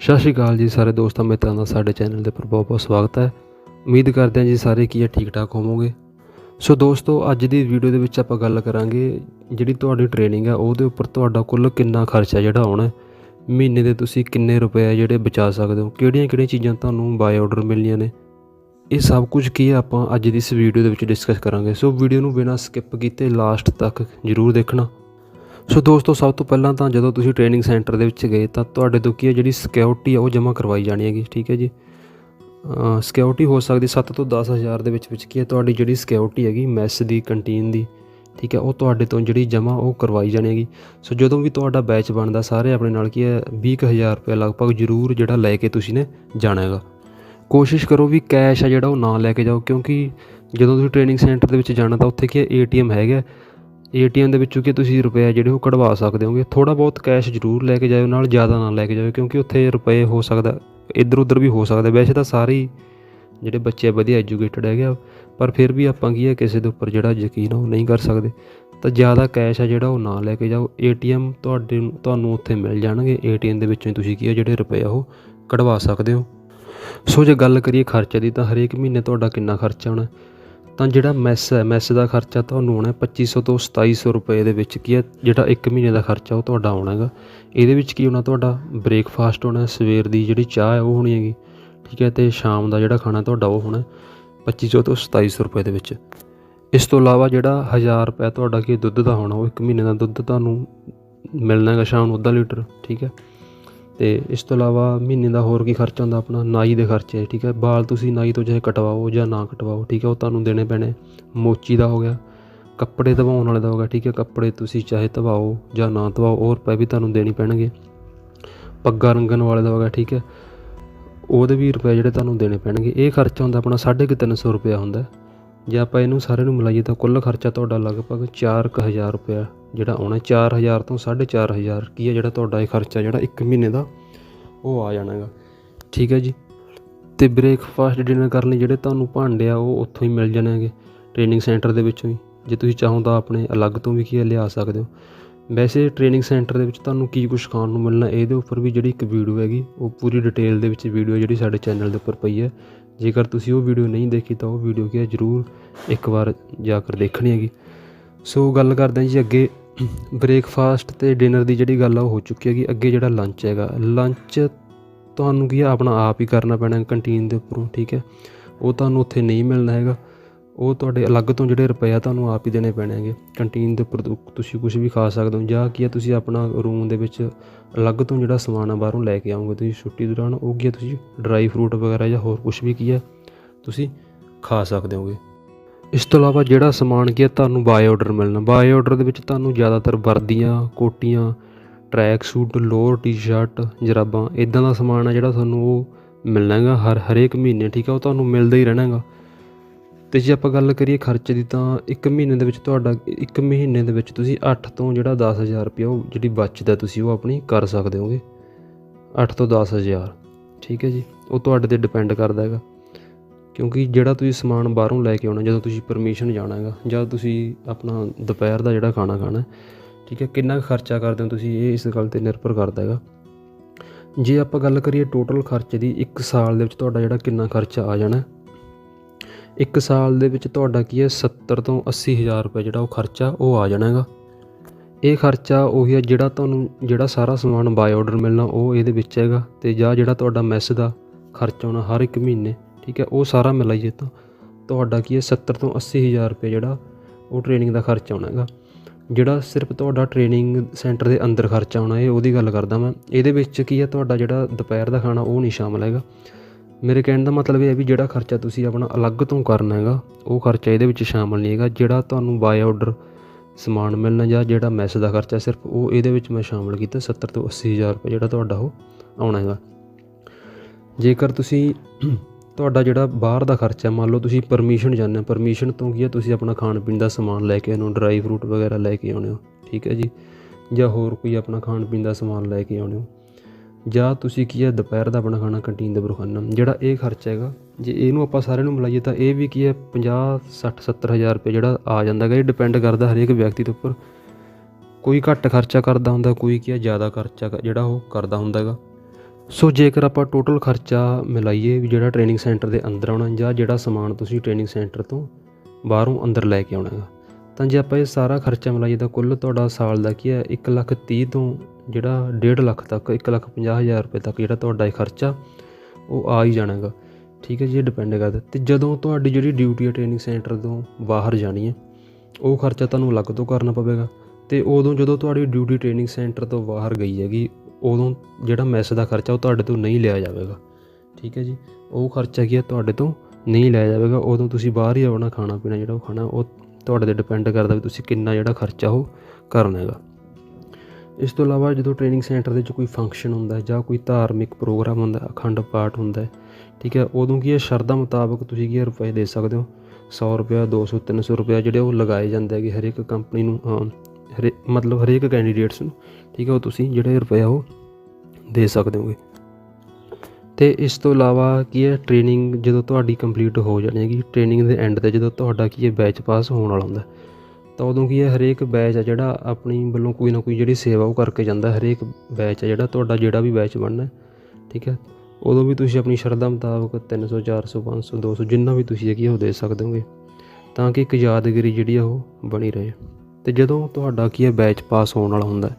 ਸਤਿ ਸ਼੍ਰੀ ਅਕਾਲ ਜੀ ਸਾਰੇ ਦੋਸਤਾਂ ਮਿੱਤਰਾਂ ਦਾ, ਸਾਡੇ ਚੈਨਲ ਦੇ ਉੱਪਰ ਬਹੁਤ ਬਹੁਤ ਸਵਾਗਤ ਹੈ। ਉਮੀਦ ਕਰਦੇ ਹਾਂ ਜੀ ਸਾਰੇ ਕੀ ਹੈ ਠੀਕ ਠਾਕ ਹੋਵੋਗੇ। ਸੋ ਦੋਸਤੋ, ਅੱਜ ਦੀ ਵੀਡੀਓ ਦੇ ਵਿੱਚ ਆਪਾਂ ਗੱਲ ਕਰਾਂਗੇ ਜਿਹੜੀ ਤੁਹਾਡੀ ਟ੍ਰੇਨਿੰਗ ਹੈ, ਉਹਦੇ ਉੱਪਰ ਤੁਹਾਡਾ ਕੁੱਲ ਕਿੰਨਾ ਖਰਚਾ ਜਿਹੜਾ ਆਉਣਾ ਮਹੀਨੇ ਦੇ ਤੁਸੀਂ ਕਿੰਨੇ ਰੁਪਏ ਜਿਹੜੇ ਬਚਾ ਸਕਦੇ ਹੋ ਕਿਹੜੀਆਂ ਕਿਹੜੀਆਂ ਚੀਜ਼ਾਂ ਤੁਹਾਨੂੰ ਬਾਏ ਆਰਡਰ ਮਿਲਣੀਆਂ ਨੇ। ਇਹ ਸਭ ਕੁਝ ਕੀ ਆਪਾਂ ਅੱਜ ਦੀ ਇਸ ਵੀਡੀਓ ਦੇ ਵਿੱਚ ਡਿਸਕਸ ਕਰਾਂਗੇ। ਸੋ ਵੀਡੀਓ ਨੂੰ ਬਿਨਾਂ ਸਕਿਪ ਕੀਤੇ ਲਾਸਟ ਤੱਕ ਜ਼ਰੂਰ ਦੇਖਣਾ। ਸੋ ਦੋਸਤੋ, ਸਭ ਤੋਂ ਪਹਿਲਾਂ ਤਾਂ ਜਦੋਂ ਤੁਸੀਂ ਟ੍ਰੇਨਿੰਗ ਸੈਂਟਰ ਦੇ ਵਿੱਚ ਗਏ ਤਾਂ ਤੁਹਾਡੇ ਤੋਂ ਕੀ ਹੈ ਜਿਹੜੀ ਸਿਕਿਉਰਿਟੀ ਆ ਉਹ ਜਮ੍ਹਾਂ ਕਰਵਾਈ ਜਾਣੀ ਹੈਗੀ, ਠੀਕ ਹੈ ਜੀ? ਸਿਕਿਉਰਿਟੀ ਹੋ ਸਕਦੀ 7 ਤੋਂ 10 ਹਜ਼ਾਰ ਦੇ ਵਿੱਚ ਵਿੱਚ ਕੀ ਹੈ, ਤੁਹਾਡੀ ਜਿਹੜੀ ਸਿਕਿਉਰਿਟੀ ਹੈਗੀ ਮੈਸ ਦੀ ਕੰਟੀਨ ਦੀ, ਠੀਕ ਹੈ, ਉਹ ਤੁਹਾਡੇ ਤੋਂ ਜਿਹੜੀ ਜਮ੍ਹਾਂ ਉਹ ਕਰਵਾਈ ਜਾਣੀ ਹੈਗੀ। ਸੋ ਜਦੋਂ ਵੀ ਤੁਹਾਡਾ ਬੈਚ ਬਣਦਾ, ਸਾਰੇ ਆਪਣੇ ਨਾਲ ਕੀ ਹੈ 20000 ਰੁਪਏ ਲਗਭਗ ਜ਼ਰੂਰ ਜਿਹੜਾ ਲੈ ਕੇ ਤੁਸੀਂ ਨੇ ਜਾਣਾ ਹੈਗਾ। ਕੋਸ਼ਿਸ਼ ਕਰੋ ਵੀ ਕੈਸ਼ ਆ ਜਿਹੜਾ ਉਹ ਨਾ ਲੈ ਕੇ ਜਾਓ, ਕਿਉਂਕਿ ਜਦੋਂ ਤੁਸੀਂ ਟ੍ਰੇਨਿੰਗ ਸੈਂਟਰ ਦੇ ਵਿੱਚ ਜਾਣਾ ਤਾਂ ਉੱਥੇ ਕੀ ਹੈ, ਏਟੀਐਮ ਹੈਗਾ ਏਟੀਐਮ ਦੇ ਵਿੱਚੋਂ ਕਿ ਤੁਸੀਂ ਰੁਪਏ ਜਿਹੜੇ ਉਹ ਕਢਵਾ ਸਕਦੇ ਹੋਗੇ। ਥੋੜਾ ਬਹੁਤ ਕੈਸ਼ ਜ਼ਰੂਰ ਲੈ ਕੇ ਜਾਇਓ, ਨਾਲ ਜ਼ਿਆਦਾ ਨਾ ਲੈ ਕੇ ਜਾਇਓ, ਕਿਉਂਕਿ ਉੱਥੇ ਰੁਪਏ ਹੋ ਸਕਦਾ ਇੱਧਰ ਉੱਧਰ ਵੀ ਹੋ ਸਕਦਾ। ਵੈਸੇ ਤਾਂ ਸਾਰੇ ਹੀ ਜਿਹੜੇ ਬੱਚੇ ਵਧੀਆ ਐਜੂਕੇਟਡ ਹੈਗੇ ਆ, ਪਰ ਫਿਰ ਵੀ ਆਪਾਂ ਕੀ ਹੈ ਕਿਸੇ ਦੇ ਉੱਪਰ ਜਿਹੜਾ ਯਕੀਨ ਆ, ਉਹ ਨਹੀਂ ਕਰ ਸਕਦੇ। ਤਾਂ ਜ਼ਿਆਦਾ ਕੈਸ਼ ਆ ਜਿਹੜਾ, ਉਹ ਨਾ ਲੈ ਕੇ ਜਾਓ। ਏਟੀਐਮ ਤੁਹਾਡੇ, ਤੁਹਾਨੂੰ ਉੱਥੇ ਮਿਲ ਜਾਣਗੇ। ਏਟੀਐਮ ਦੇ ਵਿੱਚੋਂ ਹੀ ਤੁਸੀਂ ਕੀ ਹੈ ਜਿਹੜੇ ਰੁਪਏ ਆ, ਉਹ ਕਢਵਾ ਸਕਦੇ ਹੋ। ਸੋ ਜੇ ਗੱਲ ਕਰੀਏ ਖਰਚੇ ਦੀ, ਤਾਂ ਹਰੇਕ ਮਹੀਨੇ ਤੁਹਾਡਾ ਕਿੰਨਾ ਖਰਚਾ ਆਉਣਾ? ਤਾਂ ਜਿਹੜਾ ਮੈਸ ਹੈ, ਮੈਸ ਦਾ ਖਰਚਾ ਤੁਹਾਨੂੰ ਆਉਣਾ ਹੈ 2500 ਤੋਂ 2700 ਰੁਪਏ ਦੇ ਵਿੱਚ ਕੀ ਹੈ, ਜਿਹੜਾ 1 ਮਹੀਨੇ ਦਾ ਖਰਚਾ ਉਹ ਤੁਹਾਡਾ ਆਉਣਾ ਹੈਗਾ। ਇਹਦੇ ਵਿੱਚ ਕੀ ਹੋਣਾ, ਤੁਹਾਡਾ ਬ੍ਰੇਕਫਾਸਟ ਹੋਣਾ, ਸਵੇਰ ਦੀ ਜਿਹੜੀ ਚਾਹ ਹੈ ਉਹ ਹੋਣੀ ਹੈਗੀ, ਠੀਕ ਹੈ, ਤੇ ਸ਼ਾਮ ਦਾ ਜਿਹੜਾ ਖਾਣਾ ਤੁਹਾਡਾ ਉਹ ਹੋਣਾ 2500 ਤੋਂ 2700 ਰੁਪਏ ਦੇ ਵਿੱਚ। ਇਸ ਤੋਂ ਇਲਾਵਾ ਜਿਹੜਾ 1000 ਰੁਪਏ ਤੁਹਾਡਾ ਕੀ ਦੁੱਧ ਦਾ ਹੋਣਾ, ਉਹ 1 ਮਹੀਨੇ ਦਾ ਦੁੱਧ ਤੁਹਾਨੂੰ ਮਿਲਣਾ ਹੈਗਾ ਸ਼ਾਮ ਨੂੰ ਅੱਧਾ ਲੀਟਰ, ਠੀਕ ਹੈ। ਅਤੇ ਇਸ ਤੋਂ ਇਲਾਵਾ ਮਹੀਨੇ ਦਾ ਹੋਰ ਕੀ ਖਰਚਾ ਹੁੰਦਾ ਆਪਣਾ? ਨਾਈ ਦੇ ਖਰਚੇ, ਠੀਕ ਹੈ? ਵਾਲ ਤੁਸੀਂ ਨਾਈ ਤੋਂ ਚਾਹੇ ਕਟਵਾਓ ਜਾਂ ਨਾ ਕਟਵਾਓ, ਠੀਕ ਹੈ? ਉਹ ਤੁਹਾਨੂੰ ਦੇਣੇ ਪੈਣੇ। ਮੋਚੀ ਦਾ ਹੋ ਗਿਆ, ਕੱਪੜੇ ਧਵਾਉਣ ਵਾਲੇ ਦਾ ਹੋ ਗਿਆ, ਠੀਕ ਹੈ? ਕੱਪੜੇ ਤੁਸੀਂ ਚਾਹੇ ਧਵਾਓ ਜਾਂ ਨਾ ਧਵਾਓ, ਉਹ ਰੁਪਏ ਵੀ ਤੁਹਾਨੂੰ ਦੇਣੇ ਪੈਣਗੇ। ਪੱਗਾਂ ਰੰਗਣ ਵਾਲੇ ਦਾ ਹੋ ਗਿਆ, ਠੀਕ ਹੈ? ਉਹਦੇ ਵੀ ਰੁਪਏ ਜਿਹੜੇ ਤੁਹਾਨੂੰ ਦੇਣੇ ਪੈਣਗੇ। ਇਹ ਖਰਚਾ ਹੁੰਦਾ ਆਪਣਾ 350 ਰੁਪਏ ਹੁੰਦਾ। ਜੇ ਆਪਾਂ ਇਹਨੂੰ ਸਾਰੇ ਨੂੰ ਮਿਲਾਈਏ ਤਾਂ ਕੁੱਲ ਖਰਚਾ ਤੁਹਾਡਾ ਲਗਭਗ 4000 ਰੁਪਏ ਜਿਹੜਾ ਆਉਣਾ 4000 ਤੋਂ 4500 ਕੀ ਹੈ ਜਿਹੜਾ ਤੁਹਾਡਾ ਇਹ ਖਰਚਾ ਜਿਹੜਾ 1 ਮਹੀਨੇ ਦਾ ਉਹ ਆ ਜਾਣਾ ਹੈਗਾ ਠੀਕ ਹੈ ਜੀ। ਤੇ ਬ੍ਰੇਕਫਾਸਟ ਡਿਨਰ ਕਰਨ ਲਈ ਜਿਹੜੇ ਤੁਹਾਨੂੰ ਭਾਂਡੇ ਆ, ਉਹ ਉੱਥੋਂ ਹੀ ਮਿਲ ਜਾਣੇ ਹੈਗੇ ਟ੍ਰੇਨਿੰਗ ਸੈਂਟਰ ਦੇ ਵਿੱਚੋਂ ਹੀ। ਜੇ ਤੁਸੀਂ ਚਾਹੋ ਤਾਂ ਆਪਣੇ ਅਲੱਗ ਤੋਂ ਵੀ ਕੀ ਲਿਆ ਸਕਦੇ ਹੋ। ਵੈਸੇ ਟ੍ਰੇਨਿੰਗ ਸੈਂਟਰ ਦੇ ਵਿੱਚ ਤੁਹਾਨੂੰ ਕੀ ਕੁਝ ਖਾਣ ਨੂੰ ਮਿਲਣਾ, ਇਹਦੇ ਉੱਪਰ ਵੀ ਜਿਹੜੀ ਇੱਕ ਵੀਡੀਓ ਹੈਗੀ, ਉਹ ਪੂਰੀ ਡਿਟੇਲ ਦੇ ਵਿੱਚ ਵੀਡੀਓ ਜਿਹੜੀ ਸਾਡੇ ਚੈਨਲ ਦੇ ਉੱਪਰ ਪਈ ਹੈ। ਜੇਕਰ ਤੁਸੀਂ ਉਹ ਵੀਡੀਓ ਨਹੀਂ ਦੇਖੀ ਤਾਂ ਉਹ ਵੀਡੀਓ ਕੀ ਹੈ, ਜ਼ਰੂਰ ਇੱਕ ਵਾਰ ਜਾ ਕੇ ਦੇਖਣੀ ਹੈਗੀ। ਸੋ ਗੱਲ ਕਰਦੇ ਹਾਂ ਜੀ ਅੱਗੇ। ਬ੍ਰੇਕਫਾਸਟ ਤੇ ਡਿਨਰ ਦੀ ਜਿਹੜੀ ਗੱਲ ਆ, ਉਹ ਹੋ ਚੁੱਕੀ ਹੈਗੀ। ਅੱਗੇ ਜਿਹੜਾ ਲੰਚ ਹੈਗਾ ਲੰਚ ਤੁਹਾਨੂੰ ਕੀ ਆ, ਆਪਣਾ ਆਪ ਹੀ ਕਰਨਾ ਪੈਣਾ ਕੰਟੀਨ ਦੇ ਉੱਪਰੋਂ, ਠੀਕ ਹੈ? ਉਹ ਤੁਹਾਨੂੰ ਉੱਥੇ ਨਹੀਂ ਮਿਲਣਾ ਹੈਗਾ। ਉਹ ਤੁਹਾਡੇ ਅਲੱਗ ਤੋਂ ਜਿਹੜੇ ਰੁਪਏ ਆ ਤੁਹਾਨੂੰ ਆਪ ਹੀ ਦੇਣੇ ਪੈਣੇ ਹੈਗੇ। ਕੰਟੀਨ ਦੇ ਉੱਪਰ ਤੁਸੀਂ ਕੁਝ ਵੀ ਖਾ ਸਕਦੇ ਹੋ, ਜਾਂ ਕੀ ਆ, ਤੁਸੀਂ ਆਪਣਾ ਰੂਮ ਦੇ ਵਿੱਚ ਅਲੱਗ ਤੋਂ ਜਿਹੜਾ ਸਮਾਨ ਆ, ਬਾਹਰੋਂ ਲੈ ਕੇ ਆਉਂਗੇ ਤੁਸੀਂ ਛੁੱਟੀ ਦੌਰਾਨ, ਉਹ ਕੀ ਆ, ਤੁਸੀਂ ਡਰਾਈ ਫਰੂਟ ਵਗੈਰਾ ਜਾਂ ਹੋਰ ਕੁਝ ਵੀ ਕੀ ਆ, ਤੁਸੀਂ ਖਾ ਸਕਦੇ ਹੋਗੇ। ਇਸ ਤੋਂ ਇਲਾਵਾ ਜਿਹੜਾ ਸਮਾਨ ਕੀ ਹੈ, ਤੁਹਾਨੂੰ ਬਾਏ ਆਰਡਰ ਮਿਲਣਾ। ਬਾਏ ਆਰਡਰ ਦੇ ਵਿੱਚ ਤੁਹਾਨੂੰ ਜ਼ਿਆਦਾਤਰ ਵਰਦੀਆਂ, ਕੋਟੀਆਂ ਟਰੈਕ ਸੂਟ ਲੋਅਰ ਟੀ-ਸ਼ਰਟ ਜਰਾਬਾਂ ਇਦਾਂ ਦਾ ਸਮਾਨ ਆ ਜਿਹੜਾ ਤੁਹਾਨੂੰ ਉਹ ਮਿਲਣਾ ਹੈਗਾ, ਹਰ, ਹਰੇਕ ਮਹੀਨੇ, ਠੀਕ ਹੈ, ਉਹ ਤੁਹਾਨੂੰ ਮਿਲਦਾ ਹੀ ਰਹਿਣਾ ਹੈਗਾ। ਤੇ ਜੇ ਆਪਾਂ ਗੱਲ ਕਰੀਏ ਖਰਚੇ ਦੀ ਤਾਂ ਇੱਕ ਮਹੀਨੇ ਦੇ ਵਿੱਚ ਤੁਹਾਡਾ, ਇੱਕ ਮਹੀਨੇ ਦੇ ਵਿੱਚ ਤੁਸੀਂ 8 ਤੋਂ ਜਿਹੜਾ 10000 ਰੁਪਏ ਉਹ ਜਿਹੜੀ ਬਚਦਾ ਤੁਸੀਂ ਉਹ ਆਪਣੀ ਕਰ ਸਕਦੇ ਹੋਗੇ। 8 ਤੋਂ 10000 ਠੀਕ ਹੈ ਜੀ, ਉਹ ਤੁਹਾਡੇ ਤੇ ਡਿਪੈਂਡ ਕਰਦਾ ਹੈਗਾ। ਕਿਉਂਕਿ ਜਿਹੜਾ ਤੁਸੀਂ ਸਮਾਨ ਬਾਹਰੋਂ ਲੈ ਕੇ ਆਉਣਾ ਜਦੋਂ ਤੁਸੀਂ ਪਰਮਿਸ਼ਨ ਜਾਣਾ ਹੈਗਾ ਜਾਂ ਤੁਸੀਂ ਆਪਣਾ ਦੁਪਹਿਰ ਦਾ ਜਿਹੜਾ ਖਾਣਾ ਖਾਣਾ ਠੀਕ ਹੈ ਕਿੰਨਾ ਕੁ ਖਰਚਾ ਕਰਦੇ ਹੋ ਤੁਸੀਂ ਇਹ ਇਸ ਗੱਲ ਤੇ ਨਿਰਭਰ ਕਰਦਾ ਹੈਗਾ। ਜੇ ਆਪਾਂ ਗੱਲ ਕਰੀਏ ਟੋਟਲ ਖਰਚੇ ਦੀ 1 ਸਾਲ ਦੇ ਵਿੱਚ ਤੁਹਾਡਾ ਜਿਹੜਾ ਕਿੰਨਾ ਖਰਚਾ ਆ ਜਾਣਾ ਹੈ, ਇੱਕ ਸਾਲ ਦੇ ਵਿੱਚ ਤੁਹਾਡਾ ਕੀ ਹੈ 70 ਤੋਂ 80 ਹਜ਼ਾਰ ਰੁਪਏ ਜਿਹੜਾ ਉਹ ਖਰਚਾ ਉਹ ਆ ਜਾਣਾ ਹੈਗਾ। ਇਹ ਖਰਚਾ ਉਹੀ ਹੈ ਜਿਹੜਾ ਤੁਹਾਨੂੰ ਜਿਹੜਾ ਸਾਰਾ ਸਮਾਨ ਬਾਏ ਆਰਡਰ ਮਿਲਣਾ ਉਹ ਇਹਦੇ ਵਿੱਚ ਹੈਗਾ ਤੇ ਜਾਂ ਜਿਹੜਾ ਤੁਹਾਡਾ ਮੈਸ ਦਾ ਖਰਚਾ ਆਉਣਾ ਹਰ ਇੱਕ ਮਹੀਨੇ ਠੀਕ ਹੈ, ਉਹ ਸਾਰਾ ਮਿਲਾਈਏ ਤਾਂ। ਤੁਹਾਡਾ ਕੀ ਹੈ 70 ਤੋਂ 80 ਹਜ਼ਾਰ ਰੁਪਏ ਜਿਹੜਾ ਉਹ ਟ੍ਰੇਨਿੰਗ ਦਾ ਖਰਚਾ ਆਉਣਾ ਹੈਗਾ। ਜਿਹੜਾ ਸਿਰਫ ਤੁਹਾਡਾ ਟ੍ਰੇਨਿੰਗ ਸੈਂਟਰ ਦੇ ਅੰਦਰ ਖਰਚਾ ਆਉਣਾ, ਇਹ ਉਹਦੀ ਗੱਲ ਕਰਦਾ ਮੈਂ। ਇਹਦੇ ਵਿੱਚ ਕੀ ਹੈ, ਤੁਹਾਡਾ ਜਿਹੜਾ ਦੁਪਹਿਰ ਦਾ ਖਾਣਾ, ਉਹ ਨਹੀਂ ਸ਼ਾਮਲ ਹੈਗਾ। ਮੇਰੇ ਕਹਿਣ ਦਾ ਮਤਲਬ ਇਹ ਹੈ ਵੀ ਜਿਹੜਾ ਖਰਚਾ ਤੁਸੀਂ ਆਪਣਾ ਅਲੱਗ ਤੋਂ ਕਰਨਾ ਹੈਗਾ, ਉਹ ਖਰਚਾ ਇਹਦੇ ਵਿੱਚ ਸ਼ਾਮਲ ਨਹੀਂ ਹੈਗਾ। ਜਿਹੜਾ ਤੁਹਾਨੂੰ ਬਾਏ ਆਰਡਰ ਸਮਾਨ ਮਿਲਣਾ ਜਾਂ ਜਿਹੜਾ ਮੈਸ ਦਾ ਖਰਚਾ, ਸਿਰਫ ਉਹ ਇਹਦੇ ਵਿੱਚ ਮੈਂ ਸ਼ਾਮਲ ਕੀਤਾ 70 ਤੋਂ 80 ਹਜ਼ਾਰ ਰੁਪਏ ਜਿਹੜਾ ਤੁਹਾਡਾ ਉਹ ਆਉਣਾ ਹੈਗਾ। ਜੇਕਰ ਤੁਸੀਂ ਤੁਹਾਡਾ ਜਿਹੜਾ ਬਾਹਰ ਦਾ ਖਰਚਾ, ਮੰਨ ਲਓ ਤੁਸੀਂ ਪਰਮਿਸ਼ਨ ਜਾਂਦੇ ਹੋ ਪਰਮਿਸ਼ਨ ਤੋਂ ਕੀ ਹੈ ਤੁਸੀਂ ਆਪਣਾ ਖਾਣ ਪੀਣ ਦਾ ਸਮਾਨ ਲੈ ਕੇ ਆਉਣੇ ਹੋ ਡਰਾਈ ਫਰੂਟ ਵਗੈਰਾ ਲੈ ਕੇ ਆਉਣੇ ਹੋ, ਠੀਕ ਹੈ ਜੀ? ਜਾਂ ਹੋਰ ਕੋਈ ਆਪਣਾ ਖਾਣ ਪੀਣ ਦਾ ਸਮਾਨ ਲੈ ਕੇ ਆਉਣੇ ਹੋ। ਜਾਂ ਤੁਸੀਂ ਕੀ ਹੈ ਦੁਪਹਿਰ ਦਾ ਆਪਣਾ ਖਾਣਾ ਕੰਟੀਨ ਦੇ ਉੱਪਰ ਖਾਣਾ ਜਿਹੜਾ ਇਹ ਖਰਚਾ ਹੈਗਾ, ਜੇ ਇਹਨੂੰ ਆਪਾਂ ਸਾਰਿਆਂ ਨੂੰ ਮਿਲਾਈਏ ਤਾਂ ਇਹ ਵੀ ਕੀ ਹੈ 50 60 70 ਹਜ਼ਾਰ ਰੁਪਏ ਜਿਹੜਾ ਆ ਜਾਂਦਾ ਹੈਗਾ, ਇਹ ਡਿਪੈਂਡ ਕਰਦਾ ਹਰੇਕ ਵਿਅਕਤੀ ਦੇ ਉੱਪਰ। ਕੋਈ ਘੱਟ ਖਰਚਾ ਕਰਦਾ ਹੁੰਦਾ, ਕੋਈ ਕੀ ਹੈ ਜ਼ਿਆਦਾ ਖਰਚਾ ਜਿਹੜਾ ਉਹ ਕਰਦਾ ਹੁੰਦਾ ਹੈਗਾ। ਸੋ ਜੇਕਰ ਆਪਾਂ ਟੋਟਲ ਖਰਚਾ ਮਿਲਾਈਏ ਵੀ ਜਿਹੜਾ ਟ੍ਰੇਨਿੰਗ ਸੈਂਟਰ ਦੇ ਅੰਦਰ ਆਉਣਾ ਜਾਂ ਜਿਹੜਾ ਸਮਾਨ ਤੁਸੀਂ ਟ੍ਰੇਨਿੰਗ ਸੈਂਟਰ ਤੋਂ ਬਾਹਰੋਂ ਅੰਦਰ ਲੈ ਕੇ ਆਉਣਾ ਹੈਗਾ, ਤਾਂ ਜੇ ਆਪਾਂ ਇਹ ਸਾਰਾ ਖਰਚਾ ਮਿਲਾਈਏ ਤਾਂ ਕੁੱਲ ਤੁਹਾਡਾ ਸਾਲ ਦਾ ਕੀ ਹੈ 1 ਲੱਖ 30 ਤੋਂ ਜਿਹੜਾ 1.5 ਲੱਖ ਤੱਕ 1 ਲੱਖ 50 ਹਜ਼ਾਰ ਰੁਪਏ ਤੱਕ ਜਿਹੜਾ ਤੁਹਾਡਾ ਇਹ ਖਰਚਾ, ਉਹ ਆ ਹੀ ਜਾਣਾ ਹੈਗਾ। ਠੀਕ ਹੈ ਜੀ, ਇਹ ਡਿਪੈਂਡ ਕਰਦਾ ਤੇ ਜਦੋਂ ਤੁਹਾਡੀ ਜਿਹੜੀ ਡਿਊਟੀ ਹੈ ਟ੍ਰੇਨਿੰਗ ਸੈਂਟਰ ਤੋਂ ਬਾਹਰ ਜਾਣੀ ਹੈ, ਉਹ ਖਰਚਾ ਤੁਹਾਨੂੰ ਅਲੱਗ ਤੋਂ ਕਰਨਾ ਪਵੇਗਾ। ਤੇ ਉਦੋਂ ਜਦੋਂ ਤੁਹਾਡੀ ਡਿਊਟੀ ਟ੍ਰੇਨਿੰਗ ਸੈਂਟਰ ਤੋਂ ਬਾਹਰ ਗਈ ਹੈਗੀ ਉਦੋਂ ਜਿਹੜਾ ਮੈਸ ਦਾ ਖਰਚਾ ਉਹ ਤੁਹਾਡੇ ਤੋਂ ਨਹੀਂ ਲਿਆ ਜਾਵੇਗਾ। ਠੀਕ ਹੈ ਜੀ? ਉਹ ਖਰਚਾ ਕੀ ਹੈ? ਤੁਹਾਡੇ ਤੋਂ ਨਹੀਂ ਲਿਆ ਜਾਵੇਗਾ। ਉਦੋਂ ਤੁਸੀਂ ਬਾਹਰ ਹੀ ਆਪਣਾ ਖਾਣਾ ਪੀਣਾ ਜਿਹੜਾ ਉਹ ਖਾਣਾ, ਉਹ ਤੁਹਾਡੇ ਤੇ ਡਿਪੈਂਡ ਕਰਦਾ ਵੀ ਤੁਸੀਂ ਕਿੰਨਾ ਜਿਹੜਾ ਖਰਚਾ ਉਹ ਕਰਨਾ ਹੈਗਾ। ਇਸ ਤੋਂ ਇਲਾਵਾ ਜਦੋਂ ਟ੍ਰੇਨਿੰਗ ਸੈਂਟਰ ਦੇ ਵਿੱਚ ਕੋਈ ਫੰਕਸ਼ਨ ਹੁੰਦਾ ਹੈ ਜਾਂ ਕੋਈ ਧਾਰਮਿਕ ਪ੍ਰੋਗਰਾਮ ਹੁੰਦਾ ਅਖੰਡ ਪਾਠ ਹੁੰਦਾ ਹੈ, ਠੀਕ ਹੈ, ਉਦੋਂ ਕੀ ਹੈ? ਸ਼ਰਧਾ ਮੁਤਾਬਕ ਤੁਸੀਂ ਕੀ ਹੈ? ਰੁਪਏ ਦੇ ਸਕਦੇ ਹੋ। 100 ਰੁਪਇਆ 200 300 ਰੁਪਇਆ ਜਿਹੜੇ ਉਹ ਲਗਾਏ ਜਾਂਦੇ ਹੈਗੇ ਹਰੇਕ ਕੰਪਨੀ ਨੂੰ ਹਰੇ, ਮਤਲਬ ਹਰੇਕ ਕੈਂਡੀਡੇਟਸ ਨੂੰ, ਠੀਕ ਹੈ, ਉਹ ਤੁਸੀਂ ਜਿਹੜੇ ਰੁਪਇਆ ਉਹ ਦੇ ਸਕਦੇ ਹੋਗੇ। ਤੇ ਇਸ ਤੋਂ ਇਲਾਵਾ ਕੀ ਹੈ ਟ੍ਰੇਨਿੰਗ ਜਦੋਂ ਤੁਹਾਡੀ ਕੰਪਲੀਟ ਹੋ ਜਾਣੀ ਹੈਗੀ ਟ੍ਰੇਨਿੰਗ ਦੇ ਐਂਡ ਤੇ ਜਦੋਂ ਤੁਹਾਡਾ ਕੀ ਹੈ ਬੈਚ ਪਾਸ ਹੋਣ ਵਾਲਾ ਹੁੰਦਾ, ਤਾਂ ਉਦੋਂ ਕੀ ਹੈ, ਹਰੇਕ ਬੈਚ ਆ ਜਿਹੜਾ ਆਪਣੀ ਵੱਲੋਂ ਕੋਈ ਨਾ ਕੋਈ ਜਿਹੜੀ ਸੇਵਾ ਉਹ ਕਰਕੇ ਜਾਂਦਾ, ਹਰੇਕ ਬੈਚ ਆ ਜਿਹੜਾ ਤੁਹਾਡਾ ਜਿਹੜਾ ਵੀ ਬੈਚ ਬਣਨਾ, ਠੀਕ ਹੈ। ਉਦੋਂ ਵੀ ਤੁਸੀਂ ਆਪਣੀ ਸ਼ਰਧਾ ਮੁਤਾਬਕ 300 400 500 200 ਜਿੰਨਾ ਵੀ ਤੁਸੀਂ ਹੈਗੀ ਆ, ਉਹ ਦੇ ਸਕਦੇ ਹੋਗੇ, ਤਾਂ ਕਿ ਇੱਕ ਯਾਦਗਿਰੀ ਜਿਹੜੀ ਆ ਉਹ ਬਣੀ ਰਹੇ। ਤੇ ਜਦੋਂ ਤੁਹਾਡਾ ਕੀ ਹੈ ਬੈਚ ਪਾਸ ਹੋਣ ਵਾਲਾ ਹੁੰਦਾ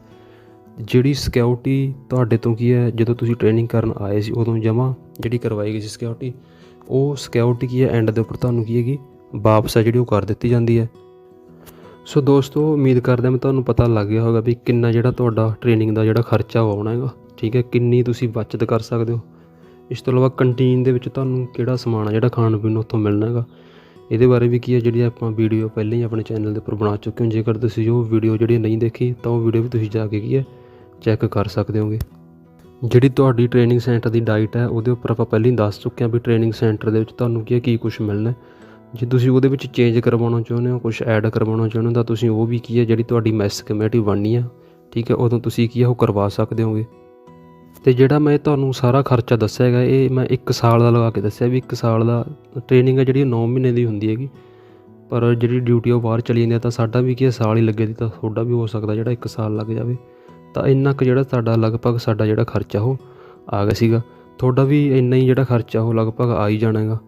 ਜਿਹੜੀ ਸਿਕਿਉਰਿਟੀ ਤੁਹਾਡੇ ਤੋਂ ਕੀ ਹੈ, ਜਦੋਂ ਤੁਸੀਂ ਟ੍ਰੇਨਿੰਗ ਕਰਨ ਆਏ ਸੀ, ਉਦੋਂ ਜਮਾ ਜਿਹੜੀ ਕਰਵਾਈ ਗਈ ਸੀ ਸਿਕਿਉਰਿਟੀ ਉਹ ਸਿਕਿਉਰਿਟੀ ਕੀ ਹੈ ਐਂਡ ਦੇ ਉੱਪਰ ਤੁਹਾਨੂੰ ਕੀ ਹੈਗੀ, ਵਾਪਸ ਆ ਜਿਹੜੀ ਉਹ ਕਰ ਦਿੱਤੀ ਜਾਂਦੀ ਹੈ। ਸੋ ਦੋਸਤੋ, ਉਮੀਦ ਕਰਦੇ ਮੈਂ ਤੁਹਾਨੂੰ ਪਤਾ ਲੱਗ ਗਿਆ ਹੋਗਾ ਵੀ ਕਿੰਨਾ ਜਿਹੜਾ ਤੁਹਾਡਾ ਟ੍ਰੇਨਿੰਗ ਦਾ ਜਿਹੜਾ ਖਰਚਾ ਉਹ ਆਉਣਾ ਹੈਗਾ, ਠੀਕ ਹੈ, ਕਿੰਨੀ ਤੁਸੀਂ ਬਚਤ ਕਰ ਸਕਦੇ ਹੋ। ਇਸ ਤੋਂ ਇਲਾਵਾ ਕੰਟੀਨ ਦੇ ਵਿੱਚ ਤੁਹਾਨੂੰ ਕਿਹੜਾ ਸਮਾਨ ਆ ਜਿਹੜਾ ਖਾਣ ਪੀਣ ਨੂੰ ਉੱਥੋਂ ਮਿਲਣਾ ਹੈਗਾ ਇਹਦੇ ਬਾਰੇ ਵੀ ਕੀ ਹੈ? ਜਿਹੜੀ ਆਪਾਂ ਵੀਡੀਓ ਪਹਿਲਾਂ ਹੀ ਆਪਣੇ ਚੈਨਲ ਦੇ ਉੱਪਰ ਬਣਾ ਚੁੱਕੇ ਹਾਂ। ਜੇਕਰ ਤੁਸੀਂ ਉਹ ਵੀਡੀਓ ਜਿਹੜੀ ਨਹੀਂ ਦੇਖੀ, ਤਾਂ ਉਹ ਵੀਡੀਓ ਵੀ ਤੁਸੀਂ ਜਾ ਕੇ ਕੀ ਹੈ? ਚੈੱਕ ਕਰ ਸਕਦੇ ਹੋਗੇ। ਜਿਹੜੀ ਤੁਹਾਡੀ ਟ੍ਰੇਨਿੰਗ ਸੈਂਟਰ ਦੀ ਡਾਈਟ ਹੈ, ਉਹਦੇ ਉੱਪਰ ਆਪਾਂ ਪਹਿਲਾਂ ਹੀ ਦੱਸ ਚੁੱਕੇ ਹਾਂ ਵੀ ਟ੍ਰੇਨਿੰਗ ਸੈਂਟਰ ਦੇ ਵਿੱਚ ਤੁਹਾਨੂੰ ਕੀ ਹੈ, ਕੀ ਕੁਝ ਮਿਲਣਾ ਜੇ ਤੁਸੀਂ ਉਹਦੇ ਵਿੱਚ ਚੇਂਜ ਕਰਵਾਉਣਾ ਚਾਹੁੰਦੇ ਹੋ ਕੁਝ ਐਡ ਕਰਵਾਉਣਾ ਚਾਹੁੰਦੇ ਹੋ, ਤਾਂ ਤੁਸੀਂ ਉਹ ਵੀ ਕੀ ਹੈ, ਜਿਹੜੀ ਤੁਹਾਡੀ ਮੈਸ ਕਮੇਟੀ ਬਣਨੀ ਆ ਠੀਕ ਹੈ? ਉਦੋਂ ਤੁਸੀਂ ਕੀ ਹੈ, ਉਹ ਕਰਵਾ ਸਕਦੇ ਹੋਗੇ। ਤੇ ਜਿਹੜਾ ਮੈਂ ਤੁਹਾਨੂੰ ਸਾਰਾ ਖਰਚਾ ਦੱਸਿਆ ਹੈਗਾ, ਇਹ ਮੈਂ 1 ਸਾਲ ਦਾ ਲਗਾ ਕੇ ਦੱਸਿਆ ਵੀ 1 ਸਾਲ ਦਾ ਟ੍ਰੇਨਿੰਗ ਹੈ ਜਿਹੜੀ 9 ਮਹੀਨੇ ਦੀ ਹੁੰਦੀ ਹੈਗੀ। ਪਰ ਜਿਹੜੀ ਡਿਊਟੀ ਉਹ ਬਾਹਰ ਚਲੀ ਜਾਂਦੀ ਹੈ, ਤਾਂ ਸਾਡਾ ਵੀ ਕੀ ਸਾਲ ਹੀ ਲੱਗੇ ਦੀ, ਤਾਂ ਤੁਹਾਡਾ ਵੀ ਹੋ ਸਕਦਾ ਜਿਹੜਾ 1 ਸਾਲ ਲੱਗ ਜਾਵੇ। ਤਾਂ ਇੰਨਾ ਕੁ ਜਿਹੜਾ ਸਾਡਾ ਲਗਭਗ ਸਾਡਾ ਜਿਹੜਾ ਖਰਚਾ ਉਹ ਆ ਗਿਆ ਸੀਗਾ। ਤੁਹਾਡਾ ਵੀ ਇੰਨਾ ਹੀ ਜਿਹੜਾ ਖਰਚਾ ਉਹ ਲਗਭਗ ਆ ਹੀ ਜਾਣਾ ਹੈਗਾ।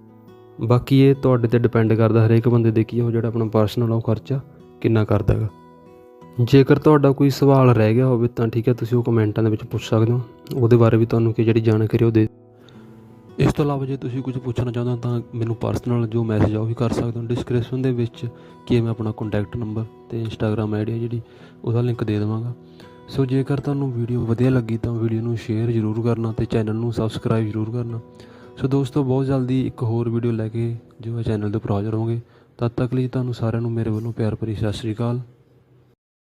ਬਾਕੀ ਇਹ ਤੁਹਾਡੇ ਤੇ ਡਿਪੈਂਡ ਕਰਦਾ ਹਰੇਕ ਬੰਦੇ ਦੇ ਕੀ ਉਹ ਜਿਹੜਾ ਆਪਣਾ ਪਰਸਨਲ ਉਹ ਖਰਚਾ ਕਿੰਨਾ ਕਰਦਾ ਹੈਗਾ। ਜੇਕਰ ਤੁਹਾਡਾ ਕੋਈ ਸਵਾਲ ਰਹਿ ਗਿਆ ਹੋਵੇ ਤਾਂ ਠੀਕ ਹੈ, ਤੁਸੀਂ ਉਹ ਕਮੈਂਟਾਂ ਦੇ ਵਿੱਚ ਪੁੱਛ ਸਕਦੇ ਹੋ। ਉਹਦੇ ਬਾਰੇ ਵੀ ਤੁਹਾਨੂੰ ਕਿ ਜਿਹੜੀ ਜਾਣਕਾਰੀ ਉਹ ਦੇ ਇਸ ਤੋਂ ਇਲਾਵਾ ਜੇ ਤੁਸੀਂ ਕੁਝ ਪੁੱਛਣਾ ਚਾਹੁੰਦੇ ਹੋ ਤਾਂ ਮੈਨੂੰ ਪਰਸਨਲ ਜੋ ਮੈਸੇਜ ਆ ਉਹ ਵੀ ਕਰ ਸਕਦੇ ਹੋ। ਡਿਸਕ੍ਰਿਪਸ਼ਨ ਦੇ ਵਿੱਚ ਕੀ ਮੈਂ ਆਪਣਾ ਕੰਟੈਕਟ ਨੰਬਰ ਤੇ ਇੰਸਟਾਗ੍ਰam ਆਈਡੀ ਜਿਹੜੀ, ਉਹਦਾ ਲਿੰਕ ਦੇ ਦੇਵਾਂਗਾ। ਸੋ ਜੇਕਰ ਤੁਹਾਨੂੰ ਵੀਡੀਓ ਵਧੀਆ ਲੱਗੀ ਤਾਂ ਵੀਡੀਓ ਨੂੰ ਸ਼ੇਅਰ ਜ਼ਰੂਰ ਕਰਨਾ ਤੇ ਚੈਨਲ ਨੂੰ ਸਬਸਕ੍ਰਾਈਬ ਜ਼ਰੂਰ ਕਰਨਾ। ਸੋ ਦੋਸਤੋ, ਬਹੁਤ ਜਲਦੀ ਇੱਕ ਹੋਰ ਵੀਡੀਓ ਲੈ ਕੇ ਜੋ ਹੈ ਚੈਨਲ ਦੇ ਉੱਪਰ ਹਾਜ਼ਰ ਹੋਵਾਂਗੇ। ਤਦ ਤੱਕ ਲਈ ਤੁਹਾਨੂੰ ਸਾਰਿਆਂ ਨੂੰ ਮੇਰੇ ਵੱਲੋਂ ਪਿਆਰ ਭਰੀ ਸਤਿ ਸ਼੍ਰੀ ਅਕਾਲ।